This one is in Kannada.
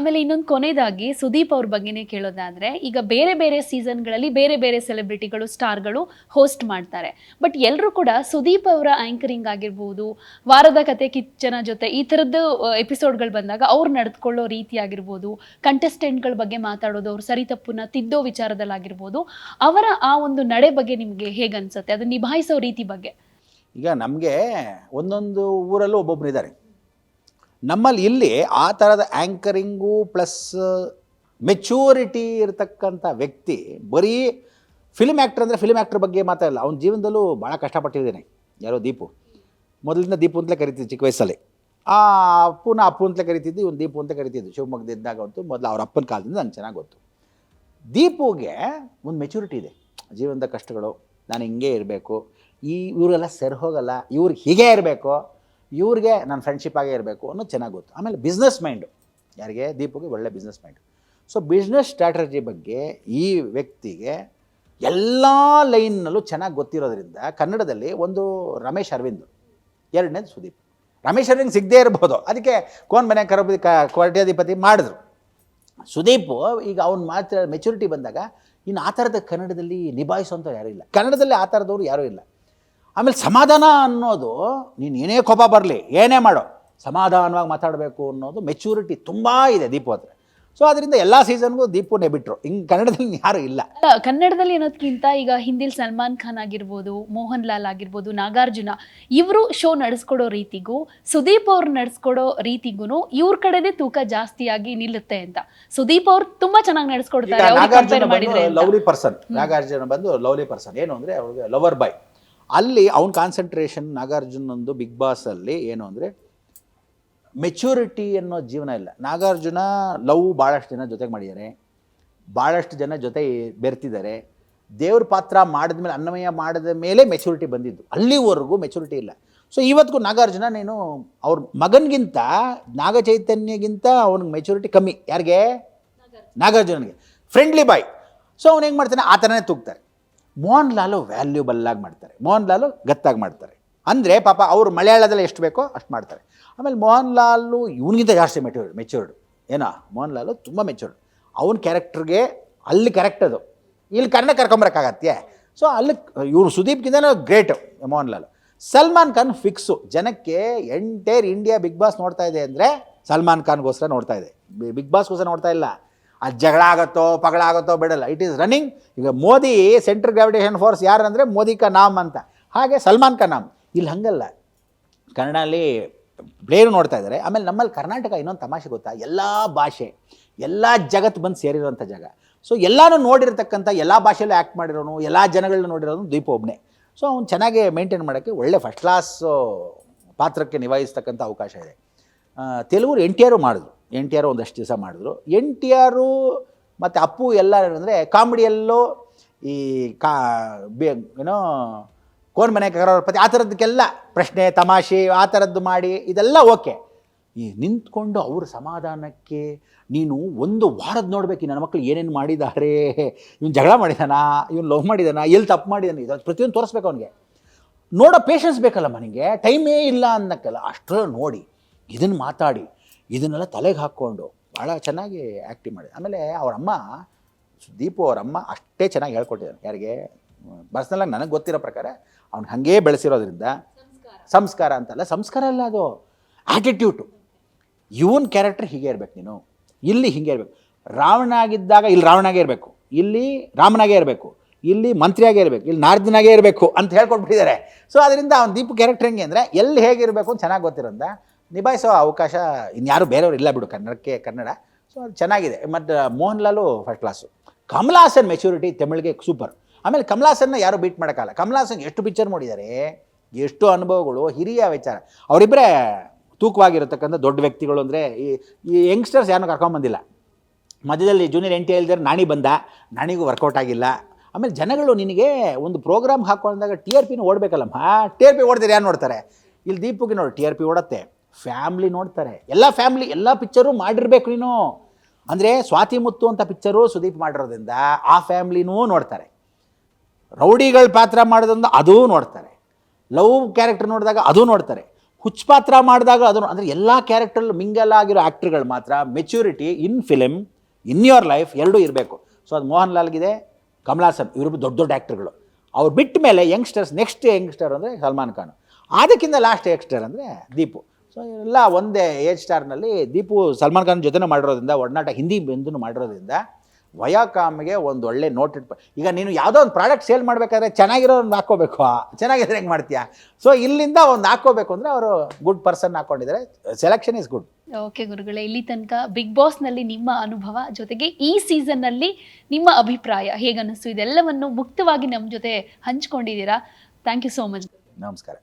ಆಮೇಲೆ ಇನ್ನೊಂದು ಕೊನೆಯದಾಗಿ ಸುದೀಪ್ ಅವ್ರ ಬಗ್ಗೆನೇ ಕೇಳೋದಾದ್ರೆ, ಈಗ ಬೇರೆ ಬೇರೆ ಸೀಸನ್ಗಳಲ್ಲಿ ಬೇರೆ ಬೇರೆ ಸೆಲೆಬ್ರಿಟಿಗಳು, ಸ್ಟಾರ್ಗಳು ಹೋಸ್ಟ್ ಮಾಡ್ತಾರೆ. ಬಟ್ ಎಲ್ಲರೂ ಕೂಡ ಸುದೀಪ್ ಅವರ ಆಂಕರಿಂಗ್ ಆಗಿರ್ಬೋದು, ವಾರದ ಕತೆ ಕಿಚ್ಚನ ಜೊತೆ ಈ ಥರದ್ದು ಎಪಿಸೋಡ್ಗಳು ಬಂದಾಗ ಅವ್ರು ನಡೆದುಕೊಳ್ಳೋ ರೀತಿ ಆಗಿರ್ಬೋದು, ಕಂಟೆಸ್ಟೆಂಟ್ಗಳ ಬಗ್ಗೆ ಮಾತಾಡೋದು, ಅವ್ರ ಸರಿ ತಪ್ಪನ್ನ ತಿದ್ದೋ ವಿಚಾರದಲ್ಲಾಗಿರ್ಬೋದು, ಅವರ ಆ ಒಂದು ನಡೆ ಬಗ್ಗೆ ನಿಮಗೆ ಹೇಗೆ ಅನ್ಸುತ್ತೆ ಅದನ್ನ ನಿಭಾಯಿಸೋ ರೀತಿ ಬಗ್ಗೆ. ಈಗ ನಮಗೆ ಒಂದೊಂದು ಊರಲ್ಲೂ ಒಬ್ಬೊಬ್ರು ಇದ್ದಾರೆ. ನಮ್ಮಲ್ಲಿ ಇಲ್ಲಿ ಆ ಥರದ ಆ್ಯಂಕರಿಂಗು ಪ್ಲಸ್ ಮೆಚೂರಿಟಿ ಇರತಕ್ಕಂಥ ವ್ಯಕ್ತಿ ಬರೀ ಫಿಲ್ಮ್ ಆ್ಯಕ್ಟರ್ ಅಂದರೆ ಫಿಲ್ಮ್ ಆ್ಯಕ್ಟರ್ ಬಗ್ಗೆ ಮಾತಾಡಲ್ಲ ಅವ್ನ ಜೀವನದಲ್ಲೂ ಭಾಳ ಕಷ್ಟಪಟ್ಟಿದ್ದೇನೆ. ಯಾರೋ ದೀಪು. ಮೊದಲಿಂದ ದೀಪು ಅಂತಲೇ ಕರಿತಿದ್ದು ಚಿಕ್ಕ ವಯಸ್ಸಲ್ಲಿ. ಆ ಅಪ್ಪನ ಅಪ್ಪು ಅಂತಲೇ ಕರಿತಿದ್ದು, ಇವನು ದೀಪು ಅಂತ ಕರಿತಿದ್ದು. ಶಿವಮೊಗ್ಗದಿದ್ದಾಗ ಅಂತೂ ಮೊದಲು ಅವ್ರ ಅಪ್ಪನ ಕಾಲದಿಂದ ನಂಗೆ ಚೆನ್ನಾಗಿ ಗೊತ್ತು. ದೀಪುಗೆ ಒಂದು ಮೆಚುರಿಟಿ ಇದೆ. ಜೀವನದ ಕಷ್ಟಗಳು, ನಾನು ಹಿಂಗೆ ಇರಬೇಕು. ಈ ಇವರೆಲ್ಲ ಸರಿ ಹೋಗಲ್ಲ ಇವ್ರಿಗೆ ಹೀಗೆ ಇರಬೇಕು. ಇವ್ರಿಗೆ ನನ್ನ ಫ್ರೆಂಡ್ಶಿಪ್ ಆಗೇ ಇರಬೇಕು ಅನ್ನೋದು ಚೆನ್ನಾಗಿ ಗೊತ್ತು. ಆಮೇಲೆ ಬಿಸ್ನೆಸ್ ಮೈಂಡು ಯಾರಿಗೆ? ದೀಪುಗೆ ಒಳ್ಳೆ business mind so business strategy ಬಗ್ಗೆ ಈ ವ್ಯಕ್ತಿಗೆ ಎಲ್ಲ ಲೈನ್ನಲ್ಲೂ ಚೆನ್ನಾಗಿ ಗೊತ್ತಿರೋದ್ರಿಂದ ಕನ್ನಡದಲ್ಲಿ ಒಂದು ರಮೇಶ್ ಅರವಿಂದ್, ಎರಡನೇದು ಸುದೀಪ್. ರಮೇಶ್ ಅರವಿಂದ್ ಸಿಗದೇ ಇರ್ಬೋದು. ಅದಕ್ಕೆ ಕೋನ್ ಮನೆ ಕರಬಿ ಕ ಕೋಟ್ಯಾಧಿಪತಿ ಮಾಡಿದ್ರು. ಸುದೀಪ್ ಈಗ ಅವ್ನು ಮಾತ್ರ ಮೆಚುರಿಟಿ ಬಂದಾಗ ಇನ್ನು ಆ ಥರದ ಕನ್ನಡದಲ್ಲಿ ನಿಭಾಯಿಸುವಂಥ ಯಾರೂ ಇಲ್ಲ. ಕನ್ನಡದಲ್ಲಿ ಆ ಥರದವ್ರು ಯಾರೂ ಇಲ್ಲ. ಆಮೇಲೆ ಸಮಾಧಾನ ಅನ್ನೋದು ನೀನು ಏನೇ ಕೋಪ ಬರಲಿ ಏನೇ ಮಾಡೋ ಸಮಾಧಾನವಾಗಿ ಮಾತಾಡಬೇಕು ಅನ್ನೋದು ಮೆಚುರಿಟಿ ತುಂಬ ಇದೆ ದೀಪು ಹತ್ರ. ಸೊ ಅದರಿಂದ ಎಲ್ಲ ಸೀಸನ್ಗೂ ದೀಪುನೇ ಬಿಟ್ಟರು ಹಿಂಗೆ ಕನ್ನಡದಲ್ಲಿ ಯಾರು ಇಲ್ಲ. ಅಲ್ಲ ಕನ್ನಡದಲ್ಲಿ ಅನ್ನೋದಕ್ಕಿಂತ ಈಗ ಹಿಂದಿಲ್ ಸಲ್ಮಾನ್ ಖಾನ್ ಆಗಿರ್ಬೋದು ಮೋಹನ್ ಲಾಲ್ ಆಗಿರ್ಬೋದು ನಾಗಾರ್ಜುನ ಇವರು ಶೋ ನಡೆಸ್ಕೊಡೋ ರೀತಿಗೂ ಸುದೀಪ್ ಅವ್ರು ನಡೆಸ್ಕೊಡೋ ರೀತಿಗೂ ಇವ್ರ ಕಡೆನೇ ತೂಕ ಜಾಸ್ತಿಯಾಗಿ ನಿಲ್ಲುತ್ತೆ ಅಂತ. ಸುದೀಪ್ ಅವ್ರು ತುಂಬಾ ಚೆನ್ನಾಗಿ ನಡೆಸ್ಕೊಡ್ತಾರೆ ಅವ್ರಿಗೆ ನಾಗಾರ್ಜುನ compare ಮಾಡಿದ್ರೆ ಬಂದು ಅಂತ. Lovely person. ನಾಗಾರ್ಜುನ ಬಂದು ಲವ್ಲಿ ಪರ್ಸನ್. ಏನು ಅಂದರೆ ಅವ್ರಿಗೆ ಲವರ್ ಬಾಯ್ ಅಲ್ಲಿ ಅವ್ನ ಕಾನ್ಸಂಟ್ರೇಷನ್ ನಾಗಾರ್ಜುನಂದು ಬಿಗ್ ಬಾಸಲ್ಲಿ ಏನು ಅಂದರೆ ಮೆಚ್ಯೂರಿಟಿ ಅನ್ನೋ ಜೀವನ ಇಲ್ಲ. ನಾಗಾರ್ಜುನ ಲವ್ ಭಾಳಷ್ಟು ಜನ ಜೊತೆಗೆ ಮಾಡಿದ್ದಾರೆ ಭಾಳಷ್ಟು ಜನ ಜೊತೆ ಬೆರ್ತಿದ್ದಾರೆ ದೇವ್ರ ಪಾತ್ರ ಮಾಡಿದ್ಮೇಲೆ, ಅನ್ನಮಯ ಮಾಡಿದ ಮೇಲೆ ಮೆಚ್ಯೂರಿಟಿ ಬಂದಿದ್ದು. ಅಲ್ಲಿವರೆಗೂ ಮೆಚುರಿಟಿ ಇಲ್ಲ. ಸೊ ಇವತ್ತಿಗೂ ನಾಗಾರ್ಜುನ ನೀನು ಅವ್ರ ಮಗನಿಗಿಂತ, ನಾಗ ಚೈತನ್ಯಗಿಂತ ಅವ್ನಿಗೆ ಮೆಚ್ಯೂರಿಟಿ ಕಮ್ಮಿ. ಯಾರಿಗೆ? ನಾಗಾರ್ಜುನನಿಗೆ. ಫ್ರೆಂಡ್ಲಿ ಬಾಯ್ ಸೊ ಅವ್ನು ಹೆಂಗೆ ಮಾಡ್ತಾನೆ? ಆ ಥರನೇ ತೂಗ್ತಾರೆ. ಮೋಹನ್ ಲಾಲು ವ್ಯಾಲ್ಯೂಬಲ್ ಆಗಿ ಮಾಡ್ತಾರೆ. ಮೋಹನ್ ಲಾಲು ಗತ್ತಾಗಿ ಮಾಡ್ತಾರೆ. ಅಂದರೆ ಪಾಪ ಅವರು ಮಲಯಾಳದಲ್ಲಿ ಎಷ್ಟು ಬೇಕೋ ಅಷ್ಟು ಮಾಡ್ತಾರೆ. ಆಮೇಲೆ ಮೋಹನ್ ಲಾಲು ಇವನಿಗಿಂತ ಜಾಸ್ತಿ ಮೆಚೂರ್ಡ್ ಮೆಚೂರ್ಡ್ ಏನೋ ಮೋಹನ್ ಲಾಲು ತುಂಬ ಮೆಚೂರ್ಡ್ ಅವನ ಕ್ಯಾರೆಕ್ಟರ್ಗೆ ಅಲ್ಲಿ ಕರೆಕ್ಟ್ ಅದು. ಇಲ್ಲಿ ಕನ್ನಡ ಕರ್ಕೊಂಬರಕ್ಕಾಗತ್ತೆ. ಸೊ ಅಲ್ಲಿ ಇವರು ಸುದೀಪ್ಗಿಂತ ಗ್ರೇಟ್ ಮೋಹನ್ ಲಾಲ್ ಸಲ್ಮಾನ್ ಖಾನ್ ಫಿಕ್ಸು ಜನಕ್ಕೆ ಎಂಟೈರ್ ಇಂಡಿಯಾ ಬಿಗ್ ಬಾಸ್ ನೋಡ್ತಾ ಇದೆ ಅಂದರೆ ಸಲ್ಮಾನ್ ಖಾನ್ಗೋಸ್ಕರ ನೋಡ್ತಾ ಇದೆ. ಬಿಗ್ ಬಾಸ್ಗೋಸ್ಕರ ನೋಡ್ತಾ ಇಲ್ಲ. ಅದು ಜಗಳ ಆಗುತ್ತೋ, ಪಗಳ ಆಗುತ್ತೋ ಬಿಡಲ್ಲ. ಇಟ್ ಈಸ್ ರನ್ನಿಂಗ್ ಈಗ ಮೋದಿ ಸೆಂಟ್ರಲ್ ಗ್ರಾವಿಟೇಷನ್ ಫೋರ್ಸ್ ಯಾರು ಅಂದರೆ ಮೋದಿ ಕಾ ನಾಮ್ ಅಂತ. ಹಾಗೆ ಸಲ್ಮಾನ್ ಖಾನ್ ನಾಮ್. ಇಲ್ಲಿ ಹಂಗಲ್ಲ. ಕನ್ನಡಲ್ಲಿ ಪ್ಲೇಯರು ನೋಡ್ತಾ ಇದ್ದಾರೆ ಆಮೇಲೆ ನಮ್ಮಲ್ಲಿ ಕರ್ನಾಟಕ ಇನ್ನೊಂದು ತಮಾಷೆ ಗೊತ್ತಾ? ಎಲ್ಲ ಭಾಷೆ, ಎಲ್ಲ ಜಗತ್ತು ಬಂದು ಸೇರಿರುವಂಥ ಜಾಗ. ಸೊ ಎಲ್ಲನೂ ನೋಡಿರ್ತಕ್ಕಂಥ ಎಲ್ಲ ಭಾಷೆಯಲ್ಲೂ ಆ್ಯಕ್ಟ್ ಮಾಡಿರೋನು, ಎಲ್ಲ ಜನಗಳನ್ನ ನೋಡಿರೋನು ದ್ವೀಪ ಒಬ್ಬನೇ ಸೊ ಅವ್ನು ಚೆನ್ನಾಗಿ ಮೇಂಟೈನ್ ಮಾಡೋಕ್ಕೆ ಒಳ್ಳೆ ಫಸ್ಟ್ ಕ್ಲಾಸ್ ಪಾತ್ರಕ್ಕೆ ನಿಭಾಯಿಸ್ತಕ್ಕಂಥ ಅವಕಾಶ ಇದೆ. ತೆಲುಗು ಎನ್ ಟಿ ಆರು ಮಾಡಿದ್ರು. ಎನ್ ಟಿ ಆರ್ ಒಂದಷ್ಟು ದಿವಸ ಮಾಡಿದ್ರು. ಎನ್ ಟಿ ಆರು ಮತ್ತು ಅಪ್ಪು ಎಲ್ಲ ಅಂದರೆ ಕಾಮಿಡಿಯಲ್ಲೂ ಈ ಕಾ ಬೇ ಏನೋ ಕೋನ್ ಮನೆ ಕರೋರ್ಪತಿ ಆ ಥರದಕ್ಕೆಲ್ಲ ಪ್ರಶ್ನೆ, ತಮಾಷೆ ಆ ಥರದ್ದು ಮಾಡಿ ಇದೆಲ್ಲ ಓಕೆ. ಈ ನಿಂತ್ಕೊಂಡು ಅವ್ರ ಸಮಾಧಾನಕ್ಕೆ ನೀನು ಒಂದು ವಾರದ ನೋಡ್ಬೇಕು ನನ್ನ ಮಕ್ಕಳು ಏನೇನು ಮಾಡಿದ್ದಾರೆ ಇವ್ನು ಜಗಳ ಮಾಡಿದಾನ, ಇವ್ನು ಲವ್ ಮಾಡಿದಾನ, ಎಲ್ಲಿ ತಪ್ಪು ಮಾಡಿದಾನೆ ಇದು ಪ್ರತಿಯೊಂದು ತೋರಿಸ್ಬೇಕು ಅವನಿಗೆ. ನೋಡೋ ಪೇಷನ್ಸ್ ಬೇಕಲ್ಲ ಮನೆಗೆ ಟೈಮೇ ಇಲ್ಲ ಅನ್ನೋಕ್ಕಲ್ಲ ಅಷ್ಟರ ನೋಡಿ ಇದನ್ನು ಮಾತಾಡಿ. ಇದನ್ನೆಲ್ಲ ತಲೆಗೆ ಹಾಕ್ಕೊಂಡು ಭಾಳ ಚೆನ್ನಾಗಿ ಆ್ಯಕ್ಟಿಂಗ್ ಮಾಡಿದೆ. ಆಮೇಲೆ ಅವರಮ್ಮ ದೀಪು ಅವರಮ್ಮ ಅಷ್ಟೇ ಚೆನ್ನಾಗಿ ಹೇಳ್ಕೊಟ್ಟಿದ್ದಾನೆ ಯಾರಿಗೆ? ಪರ್ಸ್ನಲಾಗಿ ನನಗೆ ಗೊತ್ತಿರೋ ಪ್ರಕಾರ ಅವ್ನು ಹಾಗೇ ಬೆಳೆಸಿರೋದ್ರಿಂದ ಸಂಸ್ಕಾರ ಅಂತಲ್ಲ, ಸಂಸ್ಕಾರ ಅಲ್ಲ ಅದು ಆ್ಯಟಿಟ್ಯೂಟು ಇವನ್ ಕ್ಯಾರೆಕ್ಟರ್ ಹೀಗೆ ಇರಬೇಕು ನೀನು. ಇಲ್ಲಿ ಹೀಗೆ ಇರಬೇಕು. ರಾವಣ ಆಗಿದ್ದಾಗ ಇಲ್ಲಿ ರಾವಣಾಗೇ ಇರಬೇಕು. ಇಲ್ಲಿ ರಾಮನಾಗೇ ಇರಬೇಕು. ಇಲ್ಲಿ ಮಂತ್ರಿಯಾಗೇ ಇರಬೇಕು. ಇಲ್ಲಿ ನಾರ್ದನಾಗೇ ಇರಬೇಕು ಅಂತ ಹೇಳ್ಕೊಟ್ಬಿಟ್ಟಿದ್ದಾರೆ. ಸೊ ಅದರಿಂದ ಅವ್ನು ದೀಪ ಕ್ಯಾರೆಕ್ಟರ್ ಹೆಂಗೆ ಅಂದರೆ ಎಲ್ಲಿ ಹೇಗಿರಬೇಕು ಅಂತ ಚೆನ್ನಾಗಿ ಗೊತ್ತಿರೋದ್ರಿಂದ ನಿಭಾಯಿಸೋ ಅವಕಾಶ ಇನ್ಯಾರು ಬೇರೆಯವ್ರು ಇಲ್ಲ ಬಿಡು ಕನ್ನಡಕ್ಕೆ, ಕನ್ನಡ. ಸೊ ಅದು ಚೆನ್ನಾಗಿದೆ. ಮತ್ತು Mohan Lal first class Kamal Haasan maturity ತಮಿಳಿಗೆ super ಆಮೇಲೆ ಕಮಲಾಸನ್ನ ಯಾರು ಬೀಟ್ ಮಾಡೋಕ್ಕಲ್ಲ ಕಮಲಾಸನ್ ಎಷ್ಟು ಪಿಕ್ಚರ್ ನೋಡಿದ್ದಾರೆ ಎಷ್ಟು ಅನುಭವಗಳು, ಹಿರಿಯ ವಿಚಾರ. ಅವರಿಬ್ಬರೇ ತೂಕವಾಗಿರತಕ್ಕಂಥ ದೊಡ್ಡ ವ್ಯಕ್ತಿಗಳು ಅಂದರೆ ಈ ಈ ಯಂಗ್ಸ್ಟರ್ಸ್ ಯಾರನ್ನೂ ಕರ್ಕೊಂಬಂದಿಲ್ಲ ಮಧ್ಯದಲ್ಲಿ ಜೂನಿಯರ್ ಎಂಟಿ ಎಲ್ದರ್ ನಾಣಿ ಬಂದ, ನಾಣಿಗೂ ವರ್ಕೌಟ್ ಆಗಿಲ್ಲ. ಆಮೇಲೆ ಜನಗಳು ನಿನಗೆ ಒಂದು ಪ್ರೋಗ್ರಾಮ್ ಹಾಕೊಂಡಾಗ ಟಿ ಆರ್ ಪಿನ ಓಡಬೇಕಲ್ಲಮ್ಮ. ಟಿ ಆರ್ ಪಿ ಓಡಿದ್ರೆ ಯಾರು ನೋಡ್ತಾರೆ? ಇಲ್ಲಿ ದೀಪುಗೆ ನೋಡಿ ಟಿ ಆರ್ ಪಿ ಓಡತ್ತೆ. ಫ್ಯಾಮ್ಲಿ ನೋಡ್ತಾರೆ. ಎಲ್ಲ ಫ್ಯಾಮ್ಲಿ ಎಲ್ಲ ಪಿಕ್ಚರು ಮಾಡಿರ್ಬೇಕು ನೀನು. ಅಂದರೆ ಸ್ವಾತಿ ಮುತ್ತು ಅಂತ ಪಿಕ್ಚರು ಸುದೀಪ್ ಮಾಡಿರೋದ್ರಿಂದ ಆ ಫ್ಯಾಮ್ಲಿನೂ ನೋಡ್ತಾರೆ. ರೌಡಿಗಳ ಪಾತ್ರ ಮಾಡೋದ್ರಿಂದ ಅದೂ ನೋಡ್ತಾರೆ. ಲವ್ ಕ್ಯಾರೆಕ್ಟರ್ ನೋಡಿದಾಗ ಅದೂ ನೋಡ್ತಾರೆ. ಹುಚ್ಚು ಪಾತ್ರ ಮಾಡಿದಾಗ ಅದು ಅಂದರೆ ಎಲ್ಲ ಕ್ಯಾರೆಕ್ಟ್ರಲ್ಲೂ ಮಿಂಗಲ್ ಆಗಿರೋ ಆ್ಯಕ್ಟ್ರ್ಗಳು ಮಾತ್ರ maturity in film in your life ಎರಡೂ ಇರಬೇಕು. ಸೊ ಅದು ಮೋಹನ್ ಲಾಲ್ಗಿದೆ ಕಮಲಾಸನ್ ಇವರು ದೊಡ್ಡ ದೊಡ್ಡ ಆ್ಯಕ್ಟ್ರ್ಗಳು ಅವ್ರು ಬಿಟ್ಟ ಮೇಲೆ ಯಂಗ್ಸ್ಟರ್ಸ್ ನೆಕ್ಸ್ಟ್ ಯಂಗ್ಸ್ಟರ್ ಅಂದರೆ ಸಲ್ಮಾನ್ ಖಾನ್. ಅದಕ್ಕಿಂತ ಲಾಸ್ಟ್ ಯಂಗ್ಸ್ಟರ್ ಅಂದರೆ ದೀಪು. ಸೊ ಎಲ್ಲ ಒಂದೇ ಏಜ್ ಸ್ಟಾರ್ನಲ್ಲಿ ದೀಪು ಸಲ್ಮಾನ್ ಖಾನ್ ಜೊತೆನೂ ಮಾಡಿರೋದ್ರಿಂದ ಒಡನಾಟ ಹಿಂದಿ ಬಂದು ಮಾಡಿರೋದ್ರಿಂದ ವಯಾಕಾಮ್ಗೆ ಒಂದು ಒಳ್ಳೆ ನೋಟೆಡ್ ಈಗ ನೀನು ಯಾವುದೋ ಒಂದು ಪ್ರಾಡಕ್ಟ್ ಸೇಲ್ ಮಾಡಬೇಕಾದ್ರೆ ಚೆನ್ನಾಗಿರೋದನ್ನ ಹಾಕ್ಕೋಬೇಕು. ಚೆನ್ನಾಗಿದ್ರೆ ಹೆಂಗೆ ಮಾಡ್ತೀಯಾ? ಸೊ ಇಲ್ಲಿಂದ ಒಂದು ಹಾಕ್ಕೋಬೇಕು ಅಂದರೆ ಅವರು ಗುಡ್ ಪರ್ಸನ್ ಹಾಕ್ಕೊಂಡಿದ್ದಾರೆ ಸೆಲೆಕ್ಷನ್ ಇಸ್ ಗುಡ್ ಓಕೆ ಗುರುಗಳೇ ಇಲ್ಲಿ ತನಕ ಬಿಗ್ ಬಾಸ್ನಲ್ಲಿ ನಿಮ್ಮ ಅನುಭವ ಜೊತೆಗೆ ಈ ಸೀಸನ್ನಲ್ಲಿ ನಿಮ್ಮ ಅಭಿಪ್ರಾಯ ಹೇಗನ್ನಿಸ್ತು? ಇದೆಲ್ಲವನ್ನು ಮುಕ್ತವಾಗಿ ನಮ್ಮ ಜೊತೆ ಹಂಚ್ಕೊಂಡಿದ್ದೀರಾ? ಥ್ಯಾಂಕ್ ಯು ಸೋ ಮಚ್ ನಮಸ್ಕಾರ.